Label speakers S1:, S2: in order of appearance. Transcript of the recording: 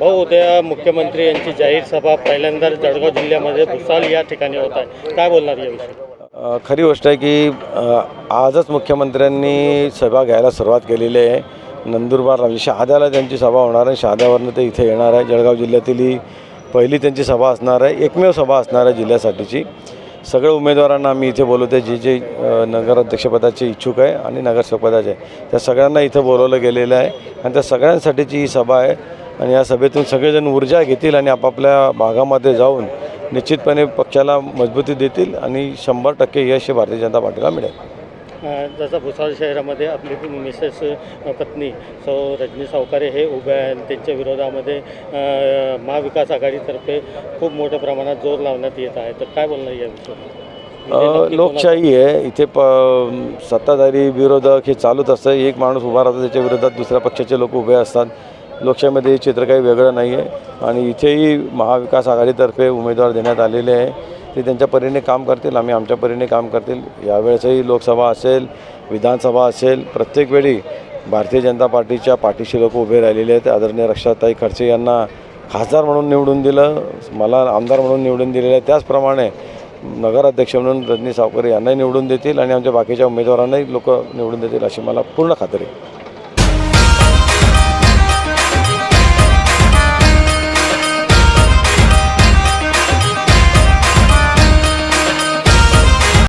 S1: भाऊ उद्या मुख्यमंत्री यांची जाहीर सभा पहिल्यांदा जळगाव जिल्ह्यामध्ये भुसाल या ठिकाणी होत आहे. काय बोलणार याविषयी?
S2: खरी गोष्ट आहे की आजच मुख्यमंत्र्यांनी सभा घ्यायला सुरुवात केलेली आहे. नंदुरबार शहाद्याला त्यांची सभा होणार आहे. शहाद्यावरनं ते इथे येणार आहे. जळगाव जिल्ह्यातील ही पहिली त्यांची सभा असणार आहे. एकमेव सभा असणार आहे जिल्ह्यासाठीची. सगळ्या उमेदवारांना आम्ही इथे बोलवतो जे जे नगराध्यक्षपदाचे इच्छुक आहे आणि नगरसेवकपदाचे आहे. त्या सगळ्यांना इथं बोलवलं गेलेलं आहे. आणि त्या सगळ्यांसाठीची ही सभा आहे. आणि या सभेतून सगळेजण ऊर्जा घेतील आणि आपापल्या भागामध्ये जाऊन निश्चितपणे पक्षाला मजबूती देतील आणि शंभर टक्के यश भारतीय जनता पार्टीला मिळेल.
S1: जसं भुसावळ शहरामध्ये आपली मिसेस पत्नी सौ रजनी सावकारे हे उभे आहेत. त्यांच्या विरोधामध्ये महाविकास आघाडीतर्फे खूप मोठ्या प्रमाणात जोर लावण्यात येत आहे. तर काय बोलणार याविषयी म्हणजे
S2: लोकशाही आहे. इथे प सत्ताधारी विरोधक हे चालूच असतं. एक माणूस उभा राहतो त्याच्या विरोधात दुसऱ्या पक्षाचे लोक उभे असतात. लोकशाहीमध्ये चित्र काही वेगळं नाही आहे. आणि इथेही महाविकास आघाडीतर्फे उमेदवार देण्यात आलेले आहे. ते त्यांच्या परीने काम करतील आम्ही आमच्या परीने काम करतील. यावेळेसही लोकसभा असेल विधानसभा असेल प्रत्येक वेळी भारतीय जनता पार्टीच्या पाठीशी लोक उभे राहिलेले आहेत. आदरणीय रक्षाताई खडसे यांना खासदार म्हणून निवडून दिलं मला आमदार म्हणून निवडून दिलेलं आहे. त्याचप्रमाणे नगराध्यक्ष म्हणून रजनी सावकर यांनाही निवडून देतील आणि आमच्या बाकीच्या उमेदवारांनाही लोक निवडून देतील अशी मला पूर्ण खात्री आहे.